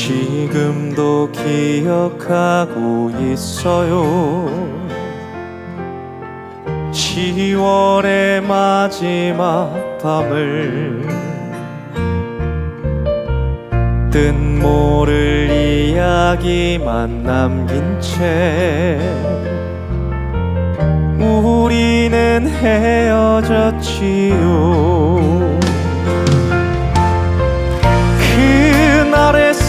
지금도 기억하고 있어요. 10월의 마지막 밤을 뜻 모를 이야기만 남긴 채 우리는 헤어졌지요